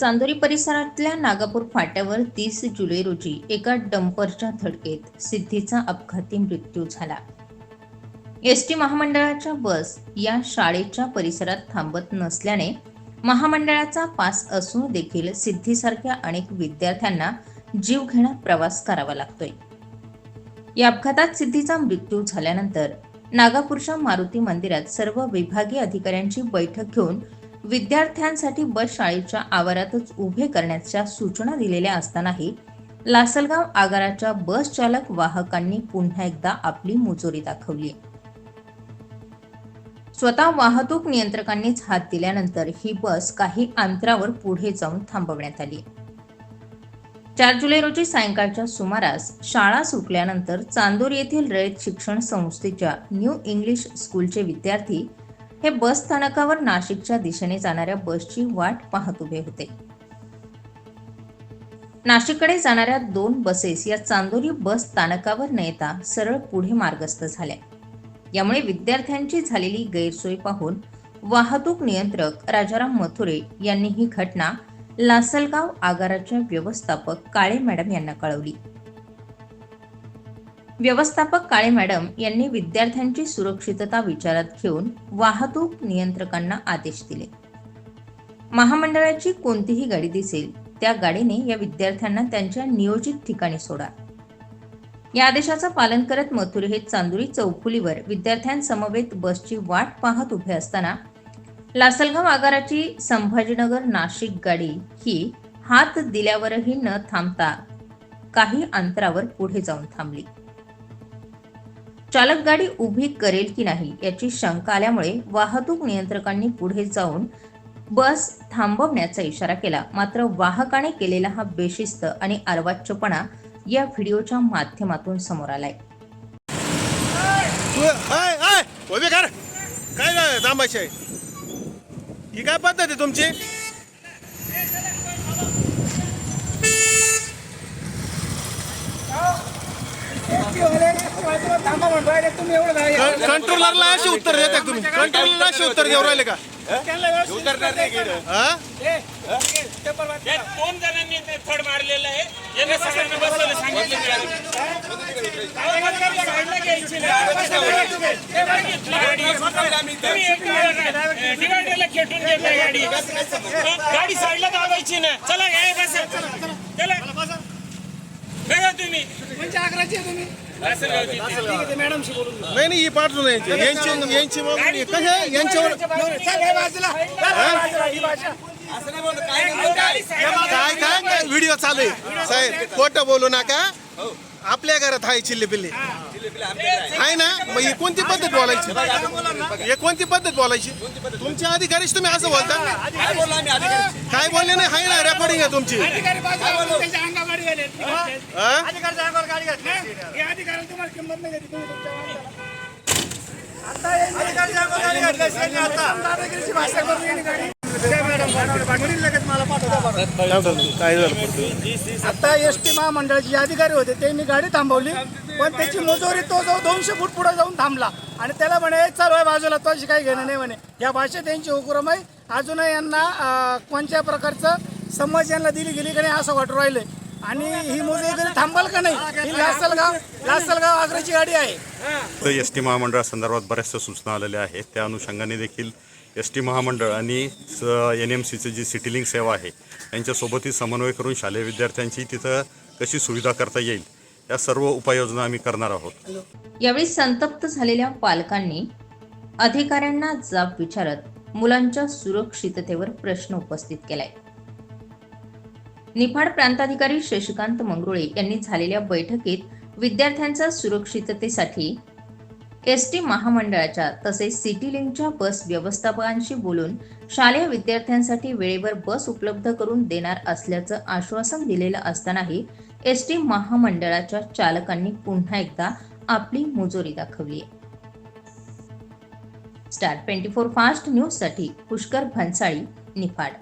चांदोरी परिसरातल्या नागापूर फाट्यावर तीस जुलै रोजी एका डंपरच्या धडकेत सिद्धीचा अपघाती मृत्यू झाला. एस टी महामंडळाच्या बस या शाळेच्या परिसरात थांबत नसल्याने महामंडळाचा पास असून देखील सिद्धीसारख्या अनेक विद्यार्थ्यांना जीवघेणा प्रवास करावा लागतोय. या अपघातात सिद्धीचा मृत्यू झाल्यानंतर नागापूरच्या मारुती मंदिरात सर्व विभागीय अधिकाऱ्यांची बैठक घेऊन विद्यार्थ्यांसाठी बस शाळेच्या आवारातच उभे करण्याच्या सूचना दिलेल्या असतानाही लासलगाव आगाराच्या बस चालक वाहकांनी पुन्हा एकदा आपली मुजोरी दाखवली. स्वतः वाहतूक नियंत्रकांनीच हात दिल्यानंतर ही बस काही अंतरावर पुढे जाऊन थांबवण्यात आली. चार जुलै रोजी सायंकाळच्या सुमारास शाळा सुटल्यानंतर चांदोर येथील रयत शिक्षण संस्थेच्या न्यू इंग्लिश स्कूलचे विद्यार्थी हे बस स्थानकावर नाशिकच्या दिशेने जाणाऱ्या बसची वाट पाहत उभे होते. नाशिककडे जाणाऱ्या दोन बसेस या चांदोरी बस स्थानकावर न येता सरळ पुढे मार्गस्थ झाल्या. यामुळे विद्यार्थ्यांची झालेली गैरसोय पाहून वाहतूक नियंत्रक राजाराम मथुरे यांनी ही घटना लासलगाव आगाराच्या व्यवस्थापक काळे मॅडम यांना कळवली. व्यवस्थापक काळे मॅडम यांनी विद्यार्थ्यांची सुरक्षितता विचारात घेऊन वाहतूक नियंत्रकांना आदेश दिले. महामंडळाची कोणतीही गाडी दिसेल त्या गाडीने या विद्यार्थ्यांना त्यांच्या नियोजित ठिकाणी सोडा. या आदेशाचं पालन करत मथुरे हे चांदुरी चौफुलीवर विद्यार्थ्यांसमवेत बसची वाट पाहत उभे असताना लासलगाव आगाराची संभाजीनगर नाशिक गाडी ही हात दिल्यावरही न थांबता काही अंतरावर पुढे जाऊन थांबली. चालक गाडी उभी करेल की नाही याची शंका आल्यामुळे वाहतूक नियंत्रकांनी पुढे जाऊन बस थांबवण्याचा इशारा केला. मात्र वाहकाने केलेला हा बेशिस्त आणि अर्वाच्यपणा या व्हिडिओच्या माध्यमातून समोर आलाय. काय थांबायची ही काय पद्धत आहे तुमची? कंट्रोलरला अशी उत्तर देत तुम्ही. कंट्रोलरला अशी उत्तर देऊ राहिले का? हा? या दोन जणांनी थड मारलेलं आहे. यांना सगळ्यांना सांगितलं डिवायडरला खेटून घेतलं गाडी. गाडी साईडला दाबायची ना. चला काय बस. चला बघा तुम्ही. नव्हती. नाही नाही ही पाठवून यांची यांची यांची मग कशा यांच्यावर काय काय काय व्हिडिओ चालू आहे साहेब खोटं बोलू नका आपल्या घरात आहे चिल्ली पिल्ली. आहे ना? मग ही कोणती पद्धत बोलायची? हे कोणती पद्धत बोलायची? तुमच्या अधिकारीच तुम्ही असं बोलता? काय बोलले नाही? आहे ना रेकॉर्डिंग आहे तुमची. हा? काय झालं? आता एस टी महामंडळाचे जे अधिकारी होते त्यांनी गाडी थांबवली. पण त्याची मोजोरी तो जो दोनशे फूट पुढे जाऊन थांबला. आणि त्याला म्हणे चालू आहे बाजूला तो अशी काही घेणं नाही म्हणे. या भाषेत त्यांची हुकुरम आहे. अजूनही यांना कोणत्या प्रकारचं समज यांना दिली गेली का नाही असं वाटू राहिले आणि ही मोजोरी कधी थांबाल का नाही? ही लासलगाव लासलगाव आग्राची गाडी आहे. तर एस टी महामंडळासंदर्भात बऱ्याचशा सूचना आलेल्या आहेत. त्या अनुषंगाने देखील एस टी महामंडळ आणि एन एम सीचं जी सिटीलिंग सेवा आहे यांच्यासोबतही समन्वय करून शालेय विद्यार्थ्यांची तिथं कशी सुविधा करता येईल या सर्व उपाययोजना आम्ही करणार आहोत. यावेळी संतप्त झालेल्या पालकांनी अधिकाऱ्यांना जाब विचारत मुलांच्या सुरक्षिततेवर प्रश्न उपस्थित केलाय. निफाड प्रांताधिकारी शशिकांत मंगरुळे यांनी झालेल्या बैठकीत विद्यार्थ्यांच्या सुरक्षिततेसाठी एस टी महामंडळाच्या तसेच सिटी लिंकच्या बस व्यवस्थापकांशी बोलून शालेय विद्यार्थ्यांसाठी वेळेवर बस उपलब्ध करून देणार असल्याचं आश्वासन दिलेलं असतानाही एस टी महामंडळाच्या चालकांनी पुन्हा एकदा आपली मुजोरी दाखवली. स्टार ट्वेंटी फोर फास्ट न्यूजसाठी पुष्कर भन्साळी निफाड.